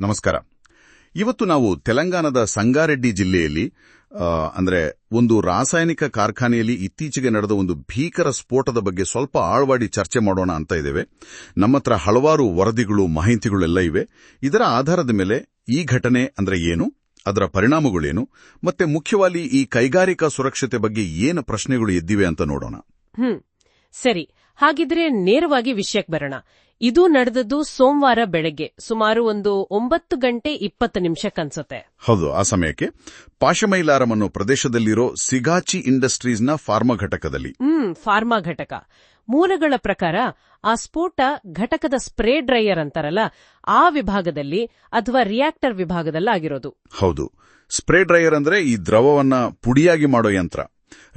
ನಮಸ್ಕಾರ. ಇವತ್ತು ನಾವು ತೆಲಂಗಾಣದ ಸಂಗಾರೆಡ್ಡಿ ಜಿಲ್ಲೆಯಲ್ಲಿ ಅಂದರೆ ಒಂದು ರಾಸಾಯನಿಕ ಕಾರ್ಖಾನೆಯಲ್ಲಿ ಇತ್ತೀಚೆಗೆ ನಡೆದ ಒಂದು ಭೀಕರ ಸ್ಫೋಟದ ಬಗ್ಗೆ ಸ್ವಲ್ಪ ಆಳವಾಡಿ ಚರ್ಚೆ ಮಾಡೋಣ ಅಂತ ಇದ್ದೇವೆ. ನಮ್ಮತ್ರ ಹಲವಾರು ವರದಿಗಳು ಮಾಹಿತಿಗಳೆಲ್ಲ ಇವೆ. ಇದರ ಆಧಾರದ ಮೇಲೆ ಈ ಘಟನೆ ಅಂದ್ರೆ ಏನು, ಅದರ ಪರಿಣಾಮಗಳೇನು, ಮತ್ತೆ ಮುಖ್ಯವಾಗಿ ಈ ಕೈಗಾರಿಕಾ ಸುರಕ್ಷತೆ ಬಗ್ಗೆ ಏನು ಪ್ರಶ್ನೆಗಳು ಎದ್ದಿವೆ ಅಂತ ನೋಡೋಣ. ಹ್ಮ್. ಸರಿ. ಹಾಗಿದ್ರೆ ನೇರವಾಗಿ ವಿಷಯಕ್ಕೆ ಬರೋಣ. ಇದು ನಡೆದದ್ದು ಸೋಮವಾರ ಬೆಳಗ್ಗೆ ಸುಮಾರು ಒಂದು ಒಂಬತ್ತು ಗಂಟೆ ಇಪ್ಪತ್ತು ನಿಮಿಷಕ್ಕನ್ಸುತ್ತೆ ಹೌದು ಆ ಸಮಯಕ್ಕೆ ಪಾಶಮೈಲಾರಂ ಅನ್ನೋ ಪ್ರದೇಶದಲ್ಲಿರೋ ಸಿಗಾಚಿ ಇಂಡಸ್ಟ್ರೀಸ್ನ ಫಾರ್ಮಾ ಘಟಕದಲ್ಲಿ. ಹ್ಮ್ ಫಾರ್ಮಾ ಘಟಕ. ಮೂಲಗಳ ಪ್ರಕಾರ ಆ ಸ್ಫೋಟ ಘಟಕದ ಸ್ಪ್ರೇ ಡ್ರೈಯರ್ ಅಂತಾರಲ್ಲ ಆ ವಿಭಾಗದಲ್ಲಿ ಅಥವಾ ರಿಯಾಕ್ಟರ್ ವಿಭಾಗದಲ್ಲಿ ಆಗಿರೋದು ಹೌದು. ಸ್ಪ್ರೇ ಡ್ರೈಯರ್ ಅಂದ್ರೆ ಈ ದ್ರವವನ್ನ ಪುಡಿಯಾಗಿ ಮಾಡೋ ಯಂತ್ರ.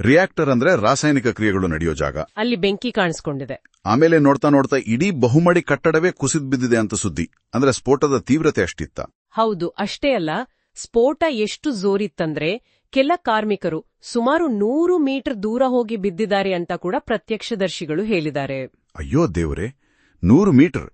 ರಿಯಾಕ್ಟರ್ ಅಂದ್ರೆ ರಾಸಾಯನಿಕ ಕ್ರಿಯೆಗಳು ನಡೆಯೋ ಜಾಗ. ಅಲ್ಲಿ ಬೆಂಕಿ ಕಾಣಿಸ್ಕೊಂಡಿದೆ. ಆಮೇಲೆ ನೋಡ್ತಾ ನೋಡ್ತಾ ಇಡೀ ಬಹುಮಡಿ ಕಟ್ಟಡವೇ ಕುಸಿದ್ ಬಿದ್ದಿದೆ ಅಂತ ಸುದ್ದಿ. ಅಂದ್ರೆ ಸ್ಫೋಟದ ತೀವ್ರತೆ ಅಷ್ಟಿತ್ತ. ಹೌದು ಅಷ್ಟೇ ಅಲ್ಲ ಸ್ಫೋಟ ಎಷ್ಟು ಜೋರಿತ್ತಂದ್ರೆ ಕೆಲ ಕಾರ್ಮಿಕರು ಸುಮಾರು ನೂರು ಮೀಟರ್ ದೂರ ಹೋಗಿ ಬಿದ್ದಿದ್ದಾರೆ ಅಂತ ಕೂಡ ಪ್ರತ್ಯಕ್ಷದರ್ಶಿಗಳು ಹೇಳಿದ್ದಾರೆ. ಅಯ್ಯೋ ದೇವ್ರೆ ನೂರು ಮೀಟರ್.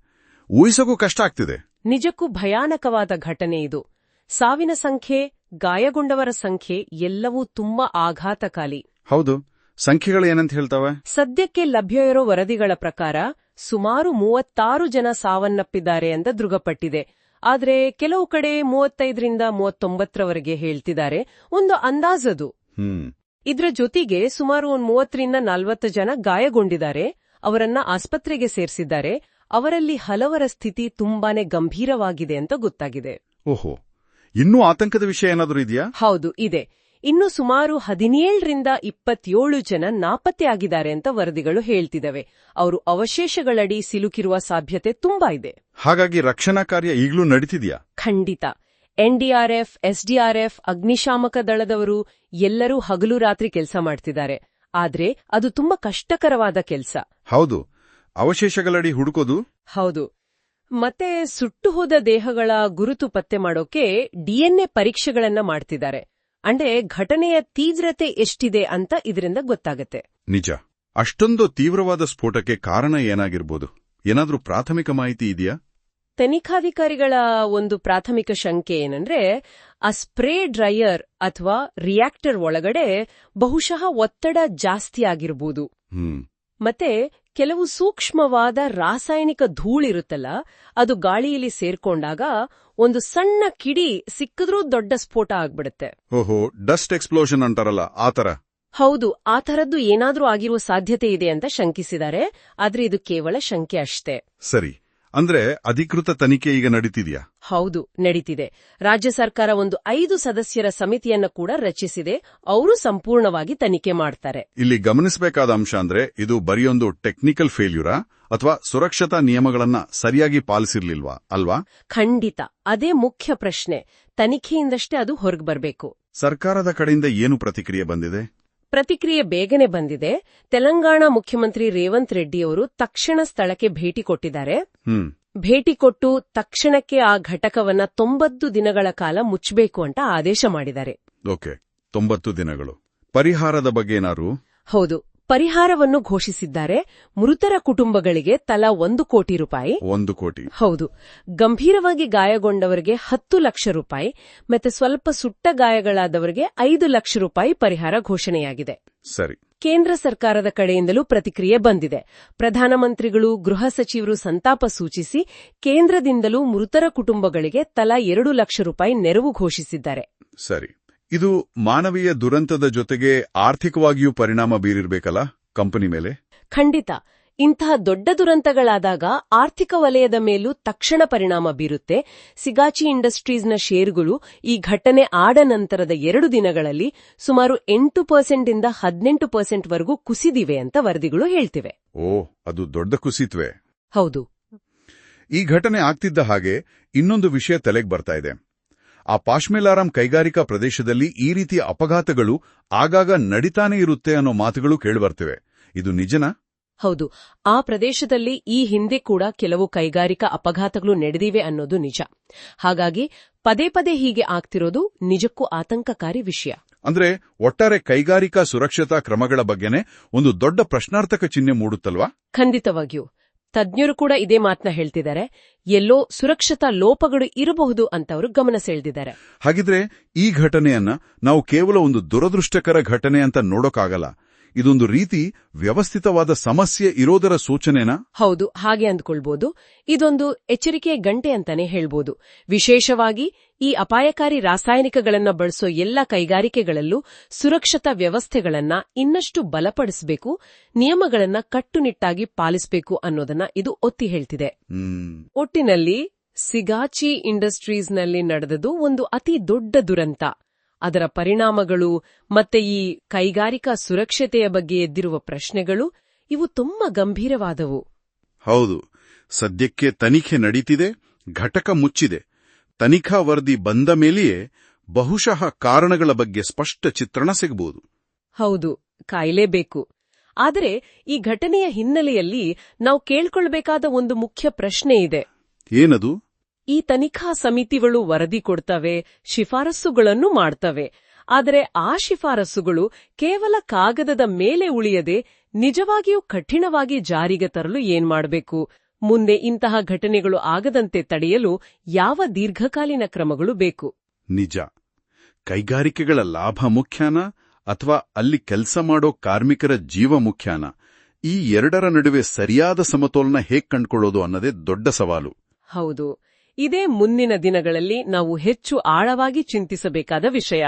ಊಹಿಸಕ್ಕೂ ಕಷ್ಟ ಆಗ್ತಿದೆ. ನಿಜಕ್ಕೂ ಭಯಾನಕವಾದ ಘಟನೆ ಇದು. ಸಾವಿನ ಸಂಖ್ಯೆ ಗಾಯಗೊಂಡವರ ಸಂಖ್ಯೆ ಎಲ್ಲವೂ ತುಂಬಾ ಆಘಾತಕಾಲಿ. ಹೌದು. ಸಂಖ್ಯೆಗಳು ಏನಂತ ಹೇಳ್ತವೆ? ಸದ್ಯಕ್ಕೆ ಲಭ್ಯ ಇರೋ ವರದಿಗಳ ಪ್ರಕಾರ ಸುಮಾರು ಮೂವತ್ತಾರು ಜನ ಸಾವನ್ನಪ್ಪಿದ್ದಾರೆ ಅಂತ ದೃಢಪಟ್ಟಿದೆ. ಆದ್ರೆ ಕೆಲವು ಕಡೆ ಮೂವತ್ತೈದರಿಂದ ಮೂವತ್ತೊಂಬತ್ತರವರೆಗೆ ಹೇಳ್ತಿದ್ದಾರೆ. ಒಂದು ಅಂದಾಜದು. ಇದರ ಇದ್ರ ಜೊತೆಗೆ ಸುಮಾರು ಒಂದು ಮೂವತ್ತರಿಂದ ನಲವತ್ತು ಜನ ಗಾಯಗೊಂಡಿದ್ದಾರೆ. ಅವರನ್ನ ಆಸ್ಪತ್ರೆಗೆ ಸೇರಿಸಿದ್ದಾರೆ. ಅವರಲ್ಲಿ ಹಲವರ ಸ್ಥಿತಿ ತುಂಬಾನೇ ಗಂಭೀರವಾಗಿದೆ ಅಂತ ಗೊತ್ತಾಗಿದೆ. ಓಹೋ. ಇನ್ನೂ ಆತಂಕದ ವಿಷಯ ಏನಾದರೂ ಇದೆಯಾ? ಹೌದು ಇದೆ. ಇನ್ನು ಸುಮಾರು ಹದಿನೇಳರಿಂದ ಇಪ್ಪತ್ತೇಳು ಜನ ನಾಪತ್ತೆ ಆಗಿದ್ದಾರೆ ಅಂತ ವರದಿಗಳು ಹೇಳ್ತಿದವೆ ಅವರು ಅವಶೇಷಗಳಡಿ ಸಿಲುಕಿರುವ ಸಾಧ್ಯತೆ ತುಂಬಾ ಇದೆ. ಹಾಗಾಗಿ ರಕ್ಷಣಾ ಕಾರ್ಯ ಈಗಲೂ ನಡೀತಿದೆಯಾ? ಖಂಡಿತ. ಎನ್ಡಿಆರ್ಎಫ್ ಎಸ್ಡಿಆರ್ಎಫ್ ಅಗ್ನಿಶಾಮಕ ದಳದವರು ಎಲ್ಲರೂ ಹಗಲು ರಾತ್ರಿ ಕೆಲಸ ಮಾಡ್ತಿದ್ದಾರೆ. ಆದ್ರೆ ಅದು ತುಂಬಾ ಕಷ್ಟಕರವಾದ ಕೆಲಸ. ಹೌದು. ಅವಶೇಷಗಳಡಿ ಹುಡುಕೋದು? ಹೌದು. ಮತ್ತೆ ಸುಟ್ಟು ಹೋದ ದೇಹಗಳ ಗುರುತು ಪತ್ತೆ ಮಾಡೋಕೆ ಡಿಎನ್ಎ ಪರೀಕ್ಷೆಗಳನ್ನ ಮಾಡ್ತಿದ್ದಾರೆ. ಅಂದ್ರೆ ಘಟನೆಯ ತೀವ್ರತೆ ಎಷ್ಟಿದೆ ಅಂತ ಇದರಿಂದ ಗೊತ್ತಾಗತ್ತೆ. ನಿಜ. ಅಷ್ಟೊಂದು ತೀವ್ರವಾದ ಸ್ಫೋಟಕ್ಕೆ ಕಾರಣ ಏನಾಗಿರ್ಬೋದು? ಏನಾದ್ರೂ ಪ್ರಾಥಮಿಕ ಮಾಹಿತಿ ಇದೆಯಾ? ತನಿಖಾಧಿಕಾರಿಗಳ ಒಂದು ಪ್ರಾಥಮಿಕ ಶಂಕೆ ಏನಂದ್ರೆ ಆ ಸ್ಪ್ರೇ ಡ್ರೈಯರ್ ಅಥವಾ ರಿಯಾಕ್ಟರ್ ಒಳಗಡೆ ಬಹುಶಃ ಒತ್ತಡ ಜಾಸ್ತಿ ಆಗಿರ್ಬೋದು. ಮತ್ತೆ ಕೆಲವು ಸೂಕ್ಷ್ಮವಾದ ರಾಸಾಯನಿಕ ಧೂಳಿರುತ್ತಲ್ಲ ಅದು ಗಾಳಿಯಲ್ಲಿ ಸೇರ್ಕೊಂಡಾಗ ಒಂದು ಸಣ್ಣ ಕಿಡಿ ಸಿಕ್ಕಿದ್ರೂ ದೊಡ್ಡ ಸ್ಫೋಟ ಆಗ್ಬಿಡುತ್ತೆ. ಓಹೋ ಡಸ್ಟ್ ಎಕ್ಸ್ಪ್ಲೋಷನ್ ಅಂತಾರಲ್ಲ ಆತರ ಹೌದು ಆ ಥರದ್ದು ಏನಾದ್ರೂ ಆಗಿರುವ ಸಾಧ್ಯತೆ ಇದೆ ಅಂತ ಶಂಕಿಸಿದ್ದಾರೆ ಆದ್ರೆ ಇದು ಕೇವಲ ಶಂಕೆ ಅಷ್ಟೇ. ಸರಿ. ಅಂದ್ರೆ ಅಧಿಕೃತ ತನಿಖೆ ಈಗ ನಡೀತಿದೆಯಾ? ಹೌದು ನಡೀತಿದೆ. ರಾಜ್ಯ ಸರ್ಕಾರ ಒಂದು ಐದು ಸದಸ್ಯರ ಸಮಿತಿಯನ್ನ ಕೂಡ ರಚಿಸಿದೆ. ಅವರು ಸಂಪೂರ್ಣವಾಗಿ ತನಿಖೆ ಮಾಡ್ತಾರೆ. ಇಲ್ಲಿ ಗಮನಿಸಬೇಕಾದ ಅಂಶ ಅಂದ್ರೆ ಇದು ಬರೆಯೊಂದು ಟೆಕ್ನಿಕಲ್ ಫೇಲ್ಯೂರಾ ಅಥವಾ ಸುರಕ್ಷತಾ ನಿಯಮಗಳನ್ನ ಸರಿಯಾಗಿ ಪಾಲಿಸಿರ್ಲಿಲ್ವಾ ಅಲ್ವಾ? ಖಂಡಿತ. ಅದೇ ಮುಖ್ಯ ಪ್ರಶ್ನೆ. ತನಿಖೆಯಿಂದಷ್ಟೇ ಅದು ಹೊರಗೆ ಬರಬೇಕು. ಸರ್ಕಾರದ ಕಡೆಯಿಂದ ಏನು ಪ್ರತಿಕ್ರಿಯೆ ಬಂದಿದೆ? ಪ್ರತಿಕ್ರಿಯೆ ಬೇಗನೆ ಬಂದಿದೆ. ತೆಲಂಗಾಣ ಮುಖ್ಯಮಂತ್ರಿ ರೇವಂತ್ ರೆಡ್ಡಿಯವರು ತಕ್ಷಣ ಸ್ಥಳಕ್ಕೆ ಭೇಟಿ ಕೊಟ್ಟಿದ್ದಾರೆ. ಭೇಟಿ ಕೊಟ್ಟು ತಕ್ಷಣಕ್ಕೆ ಆ ಘಟಕವನ್ನ ತೊಂಬತ್ತು ದಿನಗಳ ಕಾಲ ಮುಚ್ಚಬೇಕು ಅಂತ ಆದೇಶ ಮಾಡಿದ್ದಾರೆ. ಓಕೆ. ತೊಂಬತ್ತು ದಿನಗಳು. ಪರಿಹಾರದ ಬಗ್ಗೆ ಏನಾರು ಹೌದು. ಪರಿಹಾರವನ್ನು ಘೋಷಿಸಿದ್ದಾರೆ. ಮೃತರ ಕುಟುಂಬಗಳಿಗೆ ತಲಾ ಒಂದು ಕೋಟಿ ರೂಪಾಯಿ. ಒಂದು ಕೋಟಿ. ಹೌದು. ಗಂಭೀರವಾಗಿ ಗಾಯಗೊಂಡವರಿಗೆ ಹತ್ತು ಲಕ್ಷ ರೂಪಾಯಿ ಮತ್ತೆ ಸ್ವಲ್ಪ ಸುಟ್ಟ ಗಾಯಗಳಾದವರಿಗೆ ಐದು ಲಕ್ಷ ರೂಪಾಯಿ ಪರಿಹಾರ ಘೋಷಣೆಯಾಗಿದೆ. ಸರಿ. ಕೇಂದ್ರ ಸರ್ಕಾರದ ಕಡೆಯಿಂದಲೂ ಪ್ರತಿಕ್ರಿಯೆ ಬಂದಿದೆ. ಪ್ರಧಾನಮಂತ್ರಿಗಳು ಗೃಹ ಸಚಿವರು ಸಂತಾಪ ಸೂಚಿಸಿ ಕೇಂದ್ರದಿಂದಲೂ ಮೃತರ ಕುಟುಂಬಗಳಿಗೆ ತಲಾ ಎರಡು ಲಕ್ಷ ರೂಪಾಯಿ ನೆರವು ಘೋಷಿಸಿದ್ದಾರೆ. ಸರಿ. ಇದು ಮಾನವೀಯ ದುರಂತದ ಜೊತೆಗೆ ಆರ್ಥಿಕವಾಗಿಯೂ ಪರಿಣಾಮ ಬೀರಿರ್ಬೇಕಲ್ಲ ಕಂಪನಿ ಮೇಲೆ? ಖಂಡಿತ. ಇಂತಹ ದೊಡ್ಡ ದುರಂತಗಳಾದಾಗ ಆರ್ಥಿಕ ವಲಯದ ಮೇಲೂ ತಕ್ಷಣ ಪರಿಣಾಮ ಬೀರುತ್ತೆ. ಸಿಗಾಚಿ ಇಂಡಸ್ಟ್ರೀಸ್ನ ಷೇರುಗಳು ಈ ಘಟನೆ ಆಡ ನಂತರದ ಎರಡು ದಿನಗಳಲ್ಲಿ ಸುಮಾರು ಎಂಟು ಪರ್ಸೆಂಟ್ನಿಂದ ಹದಿನೆಂಟು ಪರ್ಸೆಂಟ್ವರೆಗೂ ಕುಸಿದಿವೆ ಅಂತ ವರದಿಗಳು ಹೇಳ್ತಿವೆ. ಓ ಅದು ದೊಡ್ಡ ಕುಸಿತ್ವೆ. ಹೌದು. ಈ ಘಟನೆ ಆಗ್ತಿದ್ದ ಹಾಗೆ ಇನ್ನೊಂದು ವಿಷಯ ತಲೆಗೆ ಬರ್ತಾ ಇದೆ. ಆ ಪಾಶ್ಮೆಲಾರಾಮ್ ಕೈಗಾರಿಕಾ ಪ್ರದೇಶದಲ್ಲಿ ಈ ರೀತಿಯ ಅಪಘಾತಗಳು ಆಗಾಗ ನಡೀತಾನೆ ಇರುತ್ತೆ ಅನ್ನೋ ಮಾತುಗಳು ಕೇಳಿಬರ್ತಿವೆ. ಇದು ನಿಜನಾ? ಹೌದು. ಆ ಪ್ರದೇಶದಲ್ಲಿ ಈ ಹಿಂದೆ ಕೂಡ ಕೆಲವು ಕೈಗಾರಿಕಾ ಅಪಘಾತಗಳು ನಡೆದಿವೆ ಅನ್ನೋದು ನಿಜ. ಹಾಗಾಗಿ ಪದೇ ಪದೇ ಹೀಗೆ ಆಗ್ತಿರೋದು ನಿಜಕ್ಕೂ ಆತಂಕಕಾರಿ ವಿಷಯ. ಅಂದ್ರೆ ಒಟ್ಟಾರೆ ಕೈಗಾರಿಕಾ ಸುರಕ್ಷತಾ ಕ್ರಮಗಳ ಬಗ್ಗೆನೇ ಒಂದು ದೊಡ್ಡ ಪ್ರಶ್ನಾರ್ಥಕ ಚಿಹ್ನೆ ಮೂಡುತ್ತಲ್ವಾ? ಖಂಡಿತವಾಗಿಯೂ. ತಜ್ಞರು ಕೂಡ ಇದೇ ಮಾತನ್ನ ಹೇಳ್ತಿದ್ದಾರೆ. ಎಲ್ಲೋ ಸುರಕ್ಷತಾ ಲೋಪಗಳು ಇರಬಹುದು ಅಂತ ಅವರು ಗಮನ ಸೆಳೆದಿದ್ದಾರೆ. ಹಾಗಿದ್ರೆ ಈ ಘಟನೆಯನ್ನ ನಾವು ಕೇವಲ ಒಂದು ದುರದೃಷ್ಟಕರ ಘಟನೆ ಅಂತ ನೋಡೋಕ್ಕಾಗಲ್ಲ ಇದೊಂದು ರೀತಿ ವ್ಯವಸ್ಥಿತವಾದ ಸಮಸ್ಯೆ ಇರೋದರ ಸೂಚನೆನಾ? ಹೌದು ಹಾಗೆ ಅಂದ್ಕೊಳ್ಬೋದು. ಇದೊಂದು ಎಚ್ಚರಿಕೆಯ ಗಂಟೆ ಅಂತಾನೆ ಹೇಳ್ಬೋದು. ವಿಶೇಷವಾಗಿ ಈ ಅಪಾಯಕಾರಿ ರಾಸಾಯನಿಕಗಳನ್ನ ಬಳಸೋ ಎಲ್ಲ ಕೈಗಾರಿಕೆಗಳಲ್ಲೂ ಸುರಕ್ಷತಾ ವ್ಯವಸ್ಥೆಗಳನ್ನ ಇನ್ನಷ್ಟು ಬಲಪಡಿಸಬೇಕು ನಿಯಮಗಳನ್ನ ಕಟ್ಟುನಿಟ್ಟಾಗಿ ಪಾಲಿಸಬೇಕು ಅನ್ನೋದನ್ನ ಇದು ಒತ್ತಿ ಹೇಳ್ತಿದೆ. ಒಟ್ಟಿನಲ್ಲಿ ಸಿಗಾಚಿ ಇಂಡಸ್ಟ್ರೀಸ್ನಲ್ಲಿ ನಡೆದದು ಒಂದು ಅತಿ ದೊಡ್ಡ ದುರಂತ. ಅದರ ಪರಿಣಾಮಗಳು ಮತ್ತೆ ಈ ಕೈಗಾರಿಕಾ ಸುರಕ್ಷತೆಯ ಬಗ್ಗೆ ಎದ್ದಿರುವ ಪ್ರಶ್ನೆಗಳು ಇವು ತುಂಬಾ ಗಂಭೀರವಾದವು. ಹೌದು. ಸದ್ಯಕ್ಕೆ ತನಿಖೆ ನಡೀತಿದೆ ಘಟಕ ಮುಚ್ಚಿದೆ. ತನಿಖಾ ವರದಿ ಬಂದ ಮೇಲೆಯೇ ಬಹುಶಃ ಕಾರಣಗಳ ಬಗ್ಗೆ ಸ್ಪಷ್ಟ ಚಿತ್ರಣ ಸಿಗಬಹುದು. ಹೌದು ಕಾಯಲೇಬೇಕು. ಆದರೆ ಈ ಘಟನೆಯ ಹಿನ್ನೆಲೆಯಲ್ಲಿ ನಾವು ಕೇಳ್ಕೊಳ್ಬೇಕಾದ ಒಂದು ಮುಖ್ಯ ಪ್ರಶ್ನೆ ಇದೆ. ಏನದು? ಈ ತನಿಖಾ ಸಮಿತಿಗಳು ವರದಿ ಕೊಡ್ತವೆ ಶಿಫಾರಸ್ಸುಗಳನ್ನು ಮಾಡ್ತವೆ. ಆದರೆ ಆ ಶಿಫಾರಸುಗಳು ಕೇವಲ ಕಾಗದದ ಮೇಲೆ ಉಳಿಯದೆ ನಿಜವಾಗಿಯೂ ಕಠಿಣವಾಗಿ ಜಾರಿಗೆ ತರಲು ಏನ್ ಮಾಡಬೇಕು? ಮುಂದೆ ಇಂತಹ ಘಟನೆಗಳು ಆಗದಂತೆ ತಡೆಯಲು ಯಾವ ದೀರ್ಘಕಾಲೀನ ಕ್ರಮಗಳು ಬೇಕು? ನಿಜ. ಕೈಗಾರಿಕೆಗಳ ಲಾಭ ಮುಖ್ಯಾನ ಅಥವಾ ಅಲ್ಲಿ ಕೆಲಸ ಮಾಡೋ ಕಾರ್ಮಿಕರ ಜೀವ ಮುಖ್ಯಾನ? ಈ ಎರಡರ ನಡುವೆ ಸರಿಯಾದ ಸಮತೋಲನ ಹೇಗ್ ಕಂಡುಕೊಳ್ಳೋದು ಅನ್ನೋದೇ ದೊಡ್ಡ ಸವಾಲು. ಹೌದು. ಇದೇ ಮುಂದಿನ ದಿನಗಳಲ್ಲಿ ನಾವು ಹೆಚ್ಚು ಆಳವಾಗಿ ಚಿಂತಿಸಬೇಕಾದ ವಿಷಯ.